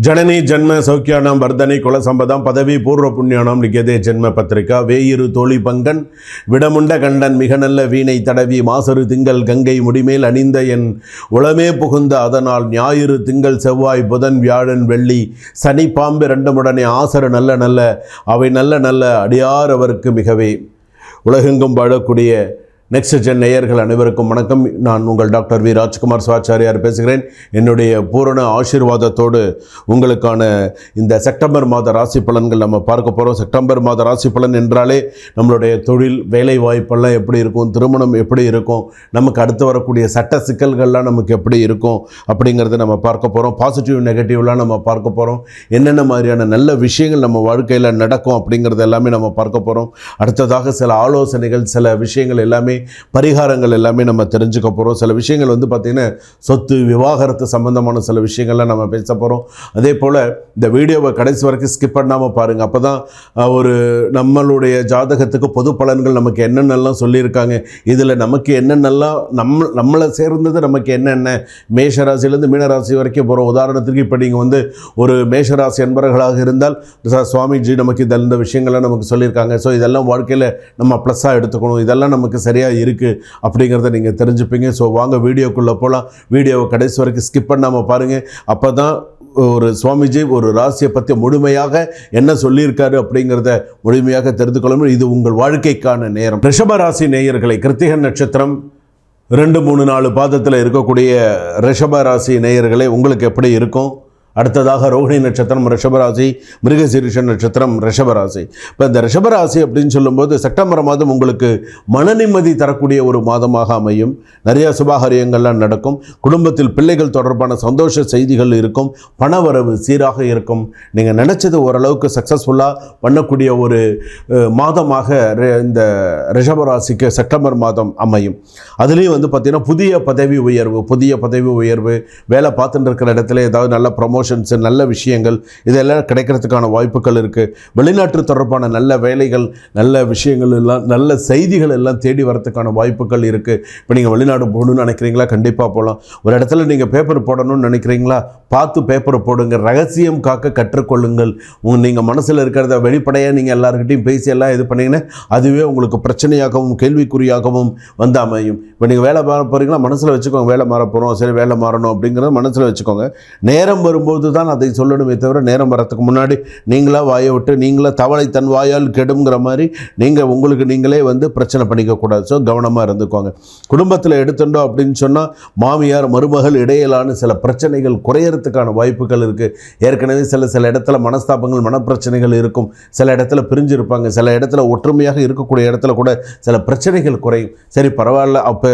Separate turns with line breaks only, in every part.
ஜனனி ஜென்ம சௌக்கியானாம் வர்தனை குலசம்பதம் பதவி பூர்வ புண்ணியானாம் லிகதே ஜென்ம பத்திரிகா வேயிரு தோழி பங்கன் விடமுண்ட கண்டன் மிக நல்ல வீணை தடவி மாசரு திங்கள் கங்கை முடிமேல் அணிந்த என் உளமே புகுந்த அதனால் ஞாயிறு திங்கள் செவ்வாய் புதன் வியாழன் வெள்ளி சனி பாம்பு ரெண்டுமுடனே ஆசரு நல்ல நல்ல அவை நல்ல நல்ல அடியார் அவருக்கு மிகவே. உலகெங்கும் வாழக்கூடிய நெக்ஸ்ட் ஜென் நேயர்கள் அனைவருக்கும் வணக்கம். நான் உங்கள் டாக்டர் வி. ராஜ்குமார் சிவாச்சாரியார் பேசுகிறேன். என்னுடைய பூரண ஆசீர்வாதத்தோடு உங்களுக்கான இந்த செப்டம்பர் மாத ராசி பலன்கள் நம்ம பார்க்க போகிறோம் செப்டம்பர் மாத ராசி பலன் என்றாலே நம்மளுடைய தொழில் வேலை வாய்ப்பெல்லாம் எப்படி இருக்கும்? திருமணம் எப்படி இருக்கும்? நமக்கு அடுத்து வரக்கூடிய சட்ட சிக்கல்கள்லாம் நமக்கு எப்படி இருக்கும்? அப்படிங்கிறத நம்ம பார்க்க போகிறோம் பாசிட்டிவ் நெகட்டிவ்லாம் நம்ம பார்க்க போகிறோம் என்னென்ன மாதிரியான நல்ல விஷயங்கள் நம்ம வாழ்க்கையில் நடக்கும் அப்படிங்கிறது எல்லாமே நம்ம பார்க்க போகிறோம் அடுத்ததாக சில ஆலோசனைகள் சில விஷயங்கள் எல்லாமே பரிகாரங்கள் எல்லாமே நம்ம தெரிஞ்சுக்க போகிறோம் சில விஷயங்கள் வந்து பார்த்திங்கன்னா சொத்து விவாகரத்து சம்மந்தமான சில விஷயங்கள்லாம் நம்ம பேச போகிறோம் அதே போல் இந்த வீடியோவை கடைசி வரைக்கும் ஸ்கிப் பண்ணாமல் பாருங்கள் அப்போ தான் ஒரு நம்மளுடைய ஜாதகத்துக்கு பொது பலன்கள் நமக்கு என்னென்னலாம் சொல்லியிருக்காங்க. இதில் நமக்கு என்னென்னலாம் நம்ம நம்மளை சேர்ந்தது நமக்கு என்னென்ன? மேஷராசிலேருந்து மீனராசி வரைக்கும் போகிறோம் உதாரணத்துக்கு இப்போ நீங்கள் வந்து ஒரு மேஷராசி என்பவர்களாக இருந்தால் சுவாமிஜி நமக்கு இந்த விஷயங்கள்லாம் நமக்கு சொல்லியிருக்காங்க. ஸோ இதெல்லாம் வாழ்க்கையில் நம்ம ப்ளஸ்ஸாக எடுத்துக்கணும். இதெல்லாம் நமக்கு சரியாக இருக்குது அப்படிங்கிறத நீங்கள் தெரிஞ்சுப்பீங்க. ஸோ வாங்க வீடியோக்குள்ளே போகலாம் வீடியோவை கடைசி வரைக்கும் ஸ்கிப் பண்ணாமல் பாருங்கள் அப்போ தான் ஒரு சுவாமிஜி ஒரு ராசியை பற்றி முழுமையாக என்ன சொல்லியிருக்காரு அப்படிங்கிறத முழுமையாக தெரிந்து கொள்ள இது உங்கள் வாழ்க்கைக்கான நேரம். ரிஷப ராசி நேயர்களை கிருத்திகன் நட்சத்திரம் ரெண்டு மூணு நாலு பாதத்தில் இருக்கக்கூடிய ரிஷப ராசி நேயர்களே உங்களுக்கு எப்படி இருக்கும்? அடுத்ததாக ரோஹிணி நட்சத்திரம் ரிஷபராசி மிருகசீரிஷ நட்சத்திரம் ரிஷபராசி. இப்போ இந்த ரிஷபராசி அப்படின்னு சொல்லும்போது செப்டம்பர் மாதம் உங்களுக்கு மன நிம்மதி தரக்கூடிய ஒரு மாதமாக அமையும். நிறைய சுபகாரியங்கள்லாம் நடக்கும். குடும்பத்தில் பிள்ளைகள் தொடர்பான சந்தோஷ செய்திகள் இருக்கும். பணவரவு சீராக இருக்கும். நீங்கள் நினச்சது ஓரளவுக்கு சக்ஸஸ்ஃபுல்லாக பண்ணக்கூடிய ஒரு மாதமாக இந்த ரிஷபராசிக்கு செப்டம்பர் மாதம் அமையும். அதுலேயும் வந்து பார்த்திங்கன்னா புதிய பதவி உயர்வு புதிய பதவி உயர்வு வேலை பார்த்துட்டு இருக்கிற இடத்துல ஏதாவது நல்ல ப்ரமோஷன்ஸு நல்ல விஷயங்கள் இதெல்லாம் கிடைக்கிறதுக்கான வாய்ப்புகள் இருக்குது வெளிநாட்டு தொடர்பான நல்ல வேலைகள் நல்ல விஷயங்கள் எல்லாம் நல்ல செய்திகள் எல்லாம் தேடி வரதுக்கான வாய்ப்புகள் இருக்குது இப்போ நீங்கள் வெளிநாடு போகணும்னு நினைக்கிறீங்களா? கண்டிப்பாக போகலாம் ஒரு இடத்துல நீங்கள் பேப்பர் போடணும்னு நினைக்கிறீங்களா? பார்த்து பேப்பர் போடுங்க. ரகசியம் காக்க கற்றுக்கொள்ளுங்கள். உங்க நீங்கள் மனசில் இருக்கிறத வெளிப்படையாக நீங்கள் எல்லாருக்கிட்டையும் பேசி எல்லாம் இது பண்ணீங்கன்னா அதுவே உங்களுக்கு பிரச்சனையாகவும் கேள்விக்குறியாகவும் வந்து அமையும். இப்போ நீங்கள் வேலை மாற போகிறீங்களா மனசில் வச்சுக்கோங்க வேலை மாற போகிறோம் சரி வேலை மாறணும் அப்படிங்கிறத மனசில் வச்சுக்கோங்க. நேரம் வரும்போது தான் அதை சொல்லணுமே தவிர நேரம் வரத்துக்கு முன்னாடி நீங்களாக வாயை விட்டு நீங்களாக தவளை தன் வாயால் கெடுங்கிற மாதிரி நீங்கள் உங்களுக்கு நீங்களே வந்து பிரச்சனை பண்ணிக்கக்கூடாது ஸோ கவனமாக இருந்துக்கோங்க. குடும்பத்தில் எடுத்துட்டோம் அப்படின்னு சொன்னால் மாமியார் மருமகள் இடையிலான சில பிரச்சனைகள் குறையறதுக்கான வாய்ப்புகள் இருக்குது ஏற்கனவே சில சில இடத்துல மனஸ்தாபங்கள் மனப்பிரச்சனைகள் இருக்கும். சில இடத்துல பிரிஞ்சு இருப்பாங்க சில இடத்துல ஒற்றுமையாக இருக்கக்கூடிய இடத்துல கூட சில பிரச்சனைகள் குறையும். சரி பரவாயில்ல. அப்போ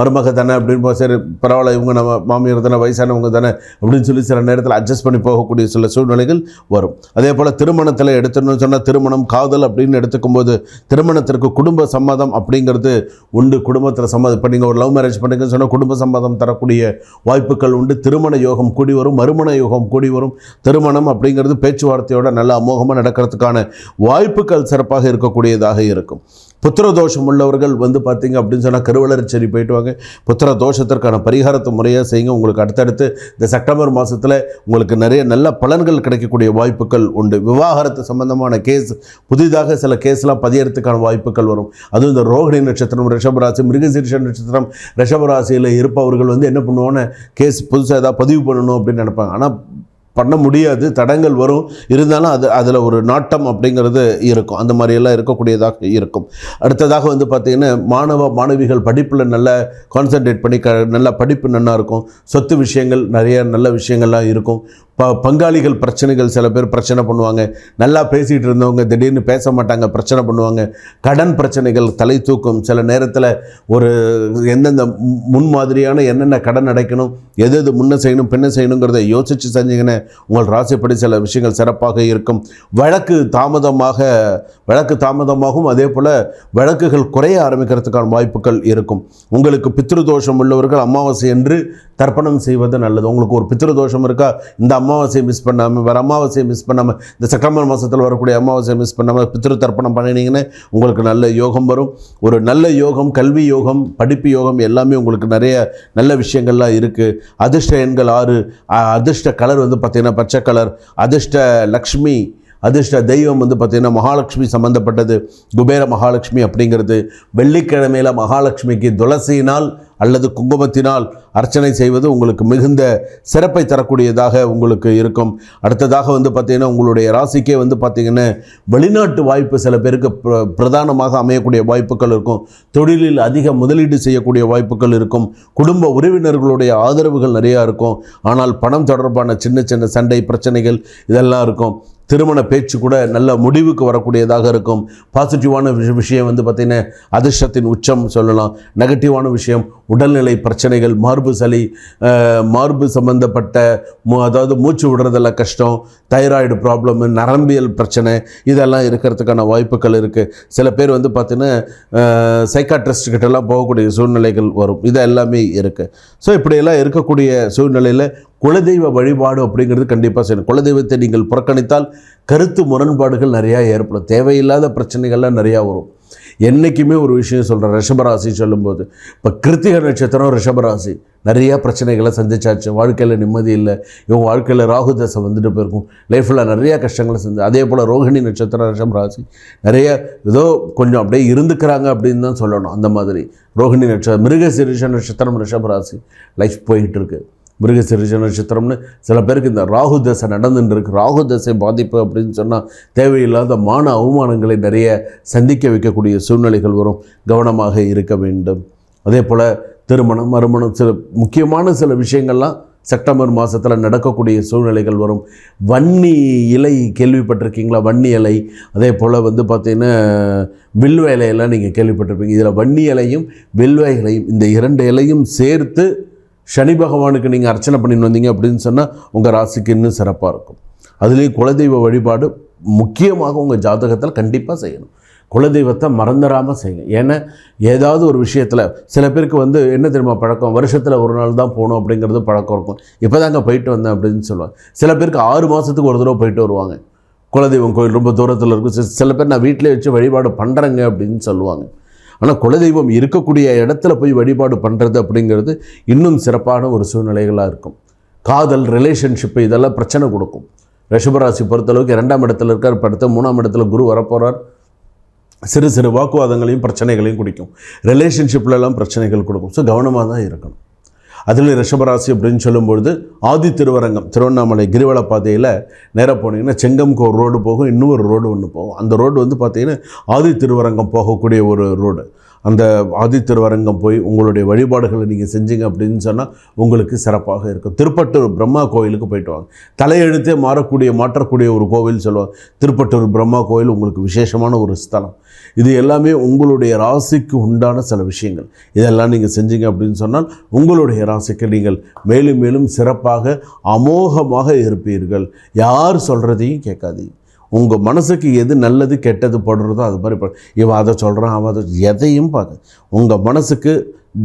மருமக தானே அப்படின்னு சரி பரவாயில்ல. இவங்க நம்ம மாமியார் தானே வயசானவங்க தானே அப்படின்னு சொல்லி சில நேரத்தில் அட்ஜஸ்ட் பண்ணி போகக்கூடிய சில சூழ்நிலைகள் வரும். அதே போல் திருமணத்தில் எடுத்துன்னு சொன்னால் திருமணம் காதல் அப்படின்னு எடுத்துக்கும் போது திருமணத்திற்கு குடும்ப சம்மதம் அப்படிங்கிறது உண்டு. குடும்பத்தில் சம்மதம் இப்போ நீங்கள் ஒரு லவ் மேரேஜ் பண்ணுங்கன்னு சொன்னால் குடும்ப சம்மதம் தரக்கூடிய வாய்ப்புகள் உண்டு. திருமண யோகம் கூடி வரும் மறுமண யோகம் கூடி வரும். திருமணம் அப்படிங்கிறது பேச்சுவார்த்தையோட நல்ல அமோகமாக நடக்கிறதுக்கான வாய்ப்புகள் சிறப்பாக இருக்கக்கூடியதாக இருக்கும். புத்திர தோஷம் உள்ளவர்கள் வந்து பார்த்தீங்க அப்படின்னு சொன்னால் கருவளர்ச்சேரி போயிட்டு வாங்க. புத்திர தோஷத்திற்கான பரிகாரத்தை முறையாக செய்யுங்க. உங்களுக்கு அடுத்தடுத்து இந்த செப்டம்பர் மாதத்தில் உங்களுக்கு நிறைய நல்ல பலன்கள் கிடைக்கக்கூடிய வாய்ப்புகள் உண்டு. விவாகரத்து சம்பந்தமான கேஸ் புதிதாக சில கேஸ்லாம் பதியறதுக்கான வாய்ப்புகள் வரும். அதுவும் இந்த ரோஹிணி நட்சத்திரம் ரிஷபராசி மிருகசீர்ஷ நட்சத்திரம் ரிஷபராசியில் இருப்பவர்கள் வந்து என்ன பண்ணுவோன்னு கேஸ் புதுசாக ஏதாவது பதிவு பண்ணணும் அப்படின்னு நினைப்பாங்க. ஆனால் பண்ண முடியாது தடங்கள் வரும். இருந்தாலும் அது அதில் ஒரு நாட்டம் அப்படிங்கிறது இருக்கும். அந்த மாதிரியெல்லாம் இருக்கக்கூடியதாக இருக்கும். அடுத்ததாக வந்து பார்த்திங்கன்னா மாணவ மாணவிகள் படிப்பில் நல்ல கான்சென்ட்ரேட் பண்ணி க நல்ல படிப்பு நல்லா இருக்கும். சொத்து விஷயங்கள் நிறைய நல்ல விஷயங்கள்லாம் இருக்கும். ப பங்காளிகள் பிரச்சனைகள் சில பேர் பிரச்சனை பண்ணுவாங்க. நல்லா பேசிகிட்டு இருந்தவங்க திடீர்னு பேச மாட்டாங்க பிரச்சனை பண்ணுவாங்க. கடன் பிரச்சனைகள் தலை தூக்கும் சில நேரத்தில் ஒரு எந்தெந்த முன் முன்மாதிரியான என்னென்ன கடன் அடைக்கணும் எது எது முன்ன செய்யணும் பின்ன செய்யணுங்கிறத யோசித்து செஞ்சீங்கன்னா உங்கள் ராசிப்படி சில விஷயங்கள் சிறப்பாக இருக்கும். வழக்கு தாமதமாக வழக்கு தாமதமாகவும் அதே போல் வழக்குகள் குறைய ஆரம்பிக்கிறதுக்கான வாய்ப்புகள் இருக்கும். உங்களுக்கு பித்ரு தோஷம் உள்ளவர்கள் அமாவாசை என்று தர்ப்பணம் செய்வது நல்லது. உங்களுக்கு ஒரு பித்ரு தோஷம் இருக்கா? இந்த அமாவாசையை மிஸ் பண்ணாமல் வேறு அமாவாசையை மிஸ் பண்ணாமல் இந்த செப்டம்பர் மாதத்தில் வரக்கூடிய அமாவாசையை மிஸ் பண்ணாமல் பித்திரு தர்ப்பணம் பண்ணினீங்கன்னா உங்களுக்கு நல்ல யோகம் வரும். ஒரு நல்ல யோகம் கல்வி யோகம் படிப்பு யோகம் எல்லாமே உங்களுக்கு நிறைய நல்ல விஷயங்கள்லாம் இருக்குது அதிர்ஷ்ட எண்கள் ஆறு அதிர்ஷ்ட கலர் வந்து பார்த்திங்கன்னா பச்சை கலர் அதிர்ஷ்ட லக்ஷ்மி அதிர்ஷ்ட தெய்வம் வந்து பார்த்திங்கன்னா மகாலட்சுமி சம்மந்தப்பட்டது குபேர மகாலட்சுமி அப்படிங்கிறது. வெள்ளிக்கிழமையில் மகாலட்சுமிக்கு துளசியினால் அல்லது குங்குமத்தினால் அர்ச்சனை செய்வது உங்களுக்கு மிகுந்த சிறப்பை தரக்கூடியதாக உங்களுக்கு இருக்கும். அடுத்ததாக வந்து பார்த்திங்கன்னா உங்களுடைய ராசிக்கே வந்து பார்த்திங்கன்னா வெளிநாட்டு வாய்ப்பு சில பேருக்கு பிரதானமாக அமையக்கூடிய வாய்ப்புகள் இருக்கும். தொழிலில் அதிக முதலீடு செய்யக்கூடிய வாய்ப்புகள் இருக்கும். குடும்ப உறவினர்களுடைய ஆதரவுகள் நிறையா இருக்கும். ஆனால் பணம் தொடர்பான சின்ன சின்ன சண்டை பிரச்சனைகள் இதெல்லாம் இருக்கும். திருமண பேச்சு கூட நல்ல முடிவுக்கு வரக்கூடியதாக இருக்கும். பாசிட்டிவான விஷயம் வந்து பார்த்திங்கன்னா அதிர்ஷ்டத்தின் உச்சம் சொல்லலாம். நெகட்டிவான விஷயம் உடல்நிலை பிரச்சனைகள் மார்பு சளி மார்பு சம்பந்தப்பட்ட மூ- அதாவது மூச்சு விடுறதில் கஷ்டம் தைராய்டு ப்ராப்ளம் நரம்பியல் பிரச்சனை இதெல்லாம் இருக்கிறதுக்கான வாய்ப்புகள் இருக்குது சில பேர் வந்து பார்த்தீங்கன்னா சைக்காட்ரிஸ்ட் கிட்டலாம் போகக்கூடிய சூழ்நிலைகள் வரும். இது எல்லாமே இருக்குது ஸோ இப்படியெல்லாம் இருக்கக்கூடிய சூழ்நிலையில் குலதெய்வ வழிபாடு அப்படிங்கிறது கண்டிப்பாக செய்யணும். குலதெய்வத்தை நீங்கள் புறக்கணித்தால் கருத்து முரண்பாடுகள் நிறையா ஏற்படும். தேவையில்லாத பிரச்சனைகள்லாம் நிறையா வரும். என்றைக்குமே ஒரு விஷயம் சொல்கிறேன் ரிஷபராசி சொல்லும்போது இப்போ கிருத்திக நட்சத்திரம் ரிஷபராசி நிறையா பிரச்சனைகளை சந்திச்சாச்சு. வாழ்க்கையில் நிம்மதி இல்லை. இவங்க வாழ்க்கையில் ராகு தசை வந்துட்டு போயிருக்கும். லைஃப்பில் நிறையா கஷ்டங்களை செஞ்சு அதே போல் ரோகிணி நட்சத்திரம் ரிஷபராசி நிறைய ஏதோ கொஞ்சம் அப்படியே இருந்துக்கிறாங்க அப்படின்னு தான் சொல்லணும். அந்த மாதிரி. ரோஹிணி நட்சத்திரம் மிருகசிரிஷ நட்சத்திரம் ரிஷபராசி லைஃப் போயிட்டுருக்கு மிருகசிறிஜ நட்சத்திரம்னு சில பேருக்கு இந்த ராகு தசை நடந்துட்டு இருக்கு ராகு தசை பாதிப்பு அப்படின்னு சொன்னால் தேவையில்லாத மான அவமானங்களை நிறைய சந்திக்க வைக்கக்கூடிய சூழ்நிலைகள் வரும். கவனமாக இருக்க வேண்டும். அதே போல் திருமணம் மறுமணம் சில முக்கியமான சில விஷயங்கள்லாம் செப்டம்பர் மாதத்தில் நடக்கக்கூடிய சூழ்நிலைகள் வரும். வன்னி இலை கேள்விப்பட்டிருக்கீங்களா? வன்னி இலை. அதே போல் வந்து பார்த்திங்கன்னா வில்வ இலையெல்லாம் நீங்கள் கேள்விப்பட்டிருப்பீங்க. இதில் வன்னி இலையும் வில்வ இலையும் இந்த இரண்டு இலையும் சேர்த்து சனி பகவானுக்கு நீங்கள் அர்ச்சனை பண்ணிட்டு வந்தீங்க அப்படின்னு சொன்னால் உங்கள் ராசிக்கு இன்னும் சிறப்பாக இருக்கும். அதுலேயும் குலதெய்வ வழிபாடு முக்கியமாக உங்கள் ஜாதகத்தில் கண்டிப்பாக செய்யணும். குலதெய்வத்தை மறந்துடாமல் செய்யுங்க. ஏன்னா ஏதாவது ஒரு விஷயத்தில் சில பேருக்கு வந்து என்ன தெரியுமா பழக்கம்? வருஷத்தில் ஒரு நாள் தான் போகணும் அப்படிங்கிறது பழக்கம் இருக்கும். இப்போ தாங்க போயிட்டு வந்தேன் அப்படின்னு சொல்லுவாங்க. சில பேருக்கு ஆறு மாதத்துக்கு ஒரு தடவை போயிட்டு வருவாங்க. குலதெய்வம் கோயில் ரொம்ப தூரத்தில் இருக்கும் சில பேர் நான் வீட்டிலே வச்சு வழிபாடு பண்ணுறேங்க அப்படின்னு சொல்லுவாங்க. ஆனால் குலதெய்வம் இருக்கக்கூடிய இடத்துல போய் வழிபாடு பண்ணுறது அப்படிங்கிறது இன்னும் சிறப்பான ஒரு சூழ்நிலைகளாக இருக்கும். காதல் ரிலேஷன்ஷிப்பு இதெல்லாம் பிரச்சனை கொடுக்கும். ரிஷபராசி பொறுத்தளவுக்கு இரண்டாம் இடத்துல இருக்கார் படுத்த மூணாம் இடத்துல குரு வரப்போகிறார் சிறு சிறு வாக்குவாதங்களையும் பிரச்சனைகளையும் குடிக்கும். ரிலேஷன்ஷிப்லலாம் பிரச்சனைகள் கொடுக்கும். ஸோ கவனமாக தான் இருக்கணும். அதில் ரிஷபராசி அப்படின்னு சொல்லும்பொழுது ஆதி திருவரங்கம் திருவண்ணாமலை கிரிவல பாதையில் நேராக போனீங்கன்னா செங்கம்க்கு ஒரு ரோடு போகும் இன்னொரு ரோடு ஒன்று போகும். அந்த ரோடு வந்து பார்த்தீங்கன்னா ஆதி திருவரங்கம் போகக்கூடிய ஒரு ரோடு அந்த ஆதி திருவரங்கம் போய் உங்களுடைய வழிபாடுகளை நீங்கள் செஞ்சீங்க அப்படின்னு சொன்னால் உங்களுக்கு சிறப்பாக இருக்கும். திருப்பட்டூர் பிரம்மா கோயிலுக்கு போயிட்டு வாங்க. தலையெழுத்தே மாறக்கூடிய மாற்றக்கூடிய ஒரு கோவில் சொல்லுவாங்க. திருப்பட்டூர் பிரம்மா கோயில் உங்களுக்கு விசேஷமான ஒரு ஸ்தலம். இது எல்லாமே உங்களுடைய ராசிக்கு உண்டான சில விஷயங்கள். இதெல்லாம் நீங்கள் செஞ்சீங்க அப்படின்னு சொன்னால் உங்களுடைய ராசிக்கு நீங்கள் மேலும் மேலும் சிறப்பாக அமோகமாக இருப்பீர்கள். யார் சொல்கிறதையும் கேட்காதீங்க. உங்கள் மனசுக்கு எது நல்லது கெட்டது படுறதோ அது மாதிரி இவன் அதை சொல்கிறான் அவன் அதை எதையும் பார்க்க உங்கள் மனசுக்கு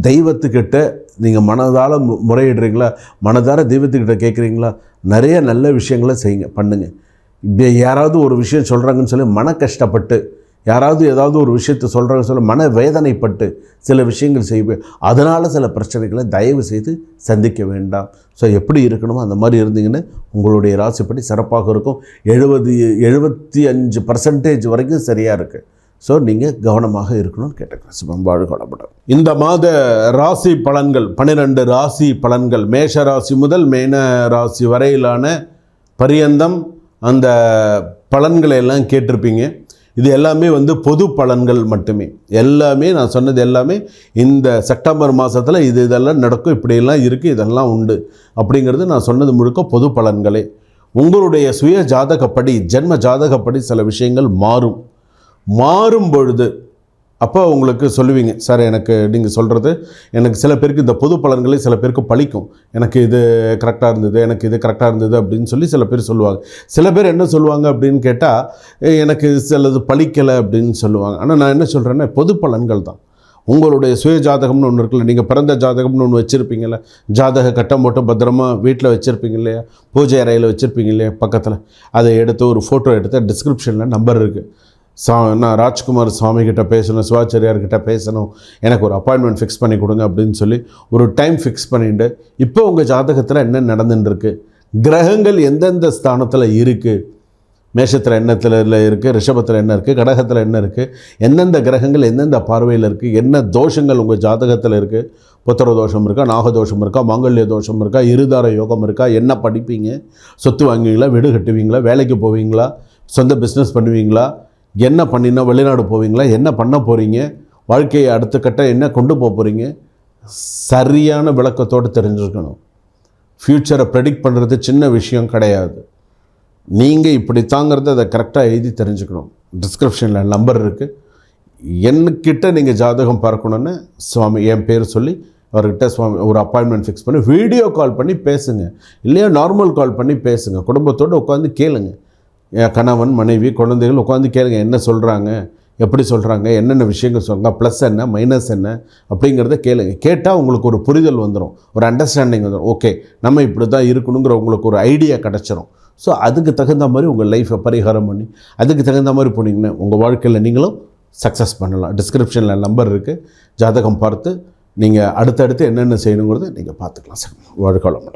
தெய்வத்துக்கிட்ட நீங்கள் மனதால் மு- முறையிடுறீங்களா? மனதார தெய்வத்துக்கிட்ட கேட்குறீங்களா நிறைய நல்ல விஷயங்களை செய்யுங்க பண்ணுங்க. இப்போ யாராவது ஒரு விஷயம் சொல்கிறாங்கன்னு சொல்லி மன கஷ்டப்பட்டு யாராவது ஏதாவது ஒரு விஷயத்தை சொல்கிறாங்க சொல்ல மன வேதனைப்பட்டு சில விஷயங்கள் செய்வேன் அதனால் சில பிரச்சனைகளை தயவு செய்து சந்திக்க வேண்டாம். ஸோ எப்படி இருக்கணுமோ அந்த மாதிரி இருந்தீங்கன்னா உங்களுடைய ராசிப்படி சிறப்பாக இருக்கும். எழுபது எழுபத்தி அஞ்சு பர்சன்டேஜ் வரைக்கும் சரியாக இருக்குது ஸோ நீங்கள் கவனமாக இருக்கணும்னு கேட்டுக்கிறேன். சிவம் வாழ் வளமுடன். இந்த மாத ராசி பலன்கள் பன்னிரெண்டு ராசி பலன்கள் மேஷ ராசி முதல் மேன ராசி வரையிலான பரியந்தம் அந்த பலன்களை எல்லாம் கேட்டிருப்பீங்க. இது எல்லாமே வந்து பொது பலன்கள் மட்டுமே. எல்லாமே நான் சொன்னது எல்லாமே இந்த செப்டம்பர் மாதத்தில் இது இதெல்லாம் நடக்கும் இப்படியெல்லாம் இருக்குது இதெல்லாம் உண்டு அப்படிங்கிறது நான் சொன்னது முழுக்க பொது பலன்களே. உங்களுடைய சுய ஜாதகப்படி ஜென்ம ஜாதகப்படி சில விஷயங்கள் மாறும். மாறும் பொழுது அப்போ உங்களுக்கு சொல்லுவீங்க சார் எனக்கு நீங்கள் சொல்கிறது எனக்கு சில பேருக்கு இந்த பொது பலன்களே சில பேருக்கு பழிக்கும். எனக்கு இது கரெக்டாக இருந்தது எனக்கு இது கரெக்டாக இருந்தது அப்படின்னு சொல்லி சில பேர் சொல்லுவாங்க. சில பேர் என்ன சொல்லுவாங்க அப்படின்னு கேட்டால் எனக்கு சிலது பழிக்கலை அப்படின்னு சொல்லுவாங்க. ஆனால் நான் என்ன சொல்கிறேன்னா பொது பலன்கள் தான். உங்களுடைய சுய ஜாதகம்னு ஒன்று இருக்குல்ல நீங்கள் பிறந்த ஜாதகம்னு ஒன்று வச்சுருப்பீங்கள்ல ஜாதக கட்டம் போட்டு பத்திரமா வீட்டில் வச்சுருப்பீங்க இல்லையா பூஜை அறையில் வச்சுருப்பீங்க இல்லையா பக்கத்தில். அதை எடுத்து ஒரு ஃபோட்டோ எடுத்து டிஸ்கிரிப்ஷனில் நம்பர் இருக்குது சா நான் ராஜ்குமார் சுவாமி கிட்ட பேசணும் சிவாச்சாரியார்கிட்ட பேசணும் எனக்கு ஒரு அப்பாயின்மெண்ட் ஃபிக்ஸ் பண்ணி கொடுங்க அப்படின்னு சொல்லி ஒரு டைம் ஃபிக்ஸ் பண்ணிட்டு இப்போ உங்கள் ஜாதகத்தில் என்ன நடந்துட்டுருக்கு கிரகங்கள் எந்தெந்த ஸ்தானத்தில் இருக்குது மேஷத்தில் என்னத்தில் இருக்குது ரிஷபத்தில் என்ன இருக்குது கடகத்தில் என்ன இருக்குது எந்தெந்த கிரகங்கள் எந்தெந்த பார்வையில் இருக்குது என்ன தோஷங்கள் உங்கள் ஜாதகத்தில் இருக்குது புத்திர தோஷம் இருக்கா? நாகதோஷம் இருக்கா? மாங்கல்ய தோஷம் இருக்கா? இருதார யோகம் இருக்கா? என்ன படிப்பீங்க? சொத்து வாங்குவீங்களா? வீடு கட்டுவீங்களா? வேலைக்கு போவீங்களா? சொந்த பிஸ்னஸ் பண்ணுவீங்களா? என்ன பண்ணினா வெளிநாடு போவீங்களா? என்ன பண்ண போகிறீங்க வாழ்க்கையை அடுத்த கட்டம் என்ன கொண்டு போக போகிறீங்க சரியான விளக்கத்தோடு தெரிஞ்சிருக்கணும். ஃப்யூச்சரை ப்ரெடிக்ட் பண்ணுறது சின்ன விஷயம் கிடையாது. நீங்கள் இப்படி தாங்கிறத அதை கரெக்டாக எழுதி தெரிஞ்சுக்கணும். டிஸ்கிரிப்ஷனில் நம்பர் இருக்குது என்கிட்ட நீங்கள் ஜாதகம் பார்க்கணுன்னு சுவாமி என் பேர் சொல்லி அவர்கிட்ட சுவாமி ஒரு அப்பாயின்மெண்ட் ஃபிக்ஸ் பண்ணி வீடியோ கால் பண்ணி பேசுங்க. இல்லையா நார்மல் கால் பண்ணி பேசுங்க. குடும்பத்தோடு உட்காந்து கேளுங்கள் கணவன் மனைவி குழந்தைகள் உட்காந்து கேளுங்க என்ன சொல்கிறாங்க எப்படி சொல்கிறாங்க என்னென்ன விஷயங்கள் சொல்கிறாங்க ப்ளஸ் என்ன மைனஸ் என்ன அப்படிங்கிறத கேளுங்க. கேட்டால் உங்களுக்கு ஒரு புரிதல் வந்துடும் ஒரு அண்டர்ஸ்டாண்டிங் வந்துடும் ஓகே நம்ம இப்படி தான் இருக்கணுங்கிற உங்களுக்கு ஒரு ஐடியா கிடச்சிரும். ஸோ அதுக்கு தகுந்த மாதிரி உங்கள் லைஃப்பை பரிகாரம் பண்ணி அதுக்கு தகுந்த மாதிரி போனீங்கன்னா உங்கள் வாழ்க்கையில் நீங்களும் சக்ஸஸ் பண்ணலாம். டிஸ்கிரிப்ஷனில் நம்பர் இருக்குது ஜாதகம் பார்த்து நீங்கள் அடுத்தடுத்து என்னென்ன செய்யணுங்கிறத நீங்கள் பார்த்துக்கலாம். சார் வாழ்க்கை